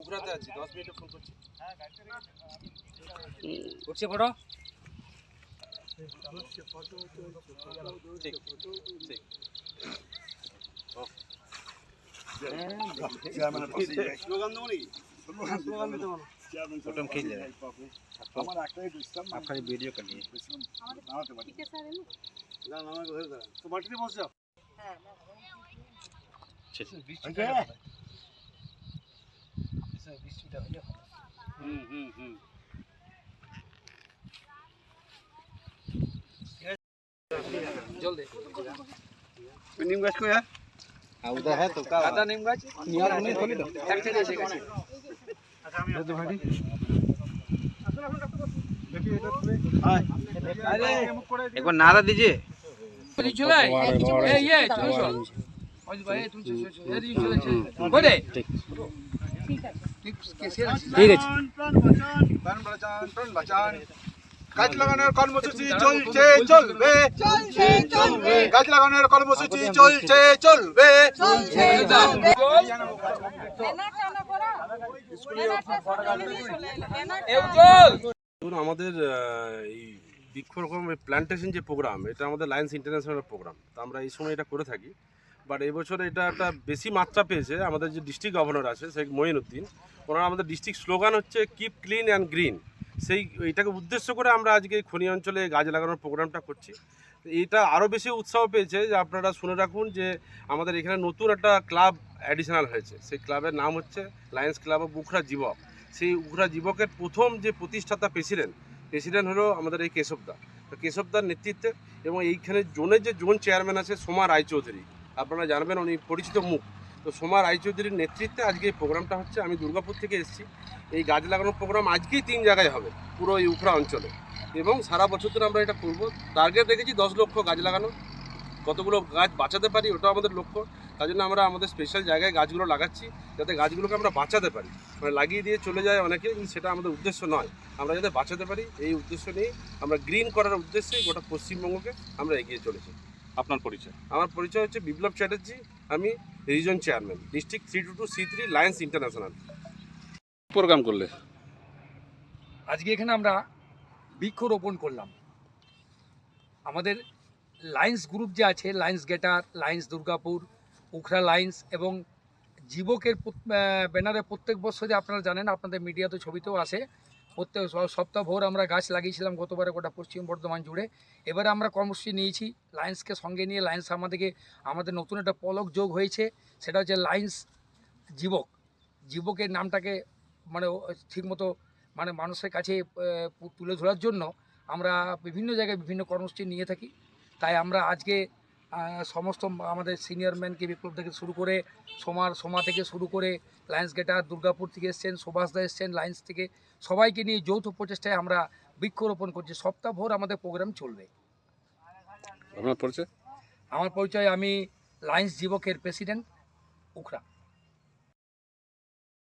উখরাতে আছি দশ মিনিটে ফোন করছি উঠছে ফটো ঠিক ঠিক স্লোগান দেবো নাকি স্লোগান দিতে বলো फोटो खींच ले आपका वीडियो कर लिए না না আমাকে ধরে দাঁড়ান তো মাটিতে বসে যাও হুম হুম হুম জল দে নিম গাছ কই हाँ उधर है तो क्या কাদা নিম গাছ নিয়ার মনে খোলি তো এক সাইডে এসে গেছে एक बार नारा दीजिए তুই চলে আয়। এই ইয়ে চলে চল অজিত ভাই তুমি চলে চলে চলে এই চলে চলে বলে ঠিক তুই কেসে আছিস ঠিক আছে প্রাণ প্রাণ বাঁচান গাছ লাগানোর কর্মসূচি চলছে চলবে। গাছ লাগানোর কর্মসূচি চলছে চলবে। ধরুন আমাদের এই বৃক্ষরোপণ প্ল্যান্টেশন যে প্রোগ্রাম এটা আমাদের লায়েন্স ইন্টারন্যাশনাল প্রোগ্রাম তো আমরা এই সময় এটা করে থাকি। বাট এবছর এটা একটা বেশি মাত্রা পেয়েছে। আমাদের যে ডিস্ট্রিক্ট গভর্নর আছে শেখ মঈনুদ্দিন, ওনার আমাদের ডিস্ট্রিক্ট স্লোগান হচ্ছে কিপ ক্লিন অ্যান্ড গ্রিন সেই এটাকে উদ্দেশ্য করে আমরা আজকে খনি অঞ্চলে গাছ লাগানোর প্রোগ্রামটা করছি। এটা আরও বেশি উৎসাহ পেয়েছে যে আপনারা শুনে রাখুন যে আমাদের এখানে নতুন একটা ক্লাব অ্যাডিশনাল হয়েছে। সেই ক্লাবের নাম হচ্ছে লায়ন্স ক্লাব অফ উখরা যুবক সেই উখরা যুবকের প্রথম যে প্রতিষ্ঠাতা প্রেসিডেন্ট প্রেসিডেন্ট হলো আমাদের এই কেশবদা। তো কেশবদার নেতৃত্বে এবং এইখানে জোনের যে জোন চেয়ারম্যান আছে সোমা রায়চৌধুরী। আপনারা জানবেন, উনি পরিচিত মুখ। তো সোমা রায়চৌধুরীর নেতৃত্বে আজকে এই প্রোগ্রামটা হচ্ছে। আমি দুর্গাপুর থেকে এসেছি। এই গাছ লাগানোর প্রোগ্রাম আজকেই তিন জায়গায় হবে, পুরো এই উখরা অঞ্চলে। এবং সারা বছর ধরে আমরা এটা করব। টার্গেট রেখেছি দশ লক্ষ গাছ লাগানো। কতগুলো গাছ বাঁচাতে পারি ওটাও আমাদের লক্ষ্য। তার জন্য আমরা আমাদের স্পেশাল জায়গায় গাছগুলো লাগাচ্ছি, যাতে গাছগুলোকে আমরা বাঁচাতে পারি। মানে লাগিয়ে দিয়ে চলে যায় অনেকে, কিন্তু সেটা আমাদের উদ্দেশ্য নয়। আমরা যাতে বাঁচাতে পারি, এই উদ্দেশ্য নিয়ে আমরা গ্রিন করার উদ্দেশ্যে গোটা পশ্চিমবঙ্গকে আমরা এগিয়ে চলেছি। আপনার পরিচয়? আমার পরিচয় হচ্ছে বিপ্লব চ্যাটার্জি আমি region chairman district three two two C three Lions International. Programme করলে? আজকে এখানে আমরা বৃক্ষরোপণ করলাম। আমাদের লায়েন্স গ্রুপ যে আছে Lions greater Lions Durgapur Ukhra Lions এবং আহ, ব্যানারে প্রত্যেক বছরই আপনারা জানেন আপনাদের মিডিয়াতে ছবিতেও আসে। প্রত্যেক সপ্তাহ সপ্তাহভর আমরা গাছ লাগিয়েছিলাম গতবারে গোটা পশ্চিম বর্ধমান জুড়ে। এবারে আমরা কর্মসূচি নিয়েছি লায়েন্সকে সঙ্গে নিয়ে। লায়েন্স আমাদেরকে, আমাদের নতুন একটা পলক যোগ হয়েছে, সেটা হচ্ছে লায়েন্স যুবক যুবকের নামটাকে মানে ঠিকমতো মানে মানুষের কাছে তুলে ধরার জন্য আমরা বিভিন্ন জায়গায় বিভিন্ন কর্মসূচি নিয়ে থাকি। তাই আমরা আজকে সমস্ত আমাদের সিনিয়র ম্যানকে বিপ্লব থেকে শুরু করে সোমার সোমা থেকে শুরু করে লায়েন্স গেটার দুর্গাপুর থেকে এসছেন সুভাষ দা এসছেন লায়েন্স থেকে সবাইকে নিয়ে যৌথ প্রচেষ্টায় আমরা বৃক্ষরোপণ করছি। সপ্তাহভর আমাদের প্রোগ্রাম চলবে। আপনার পরিচয়? আমার পরিচয় আমি লায়েন্স যুবকের প্রেসিডেন্ট উখরা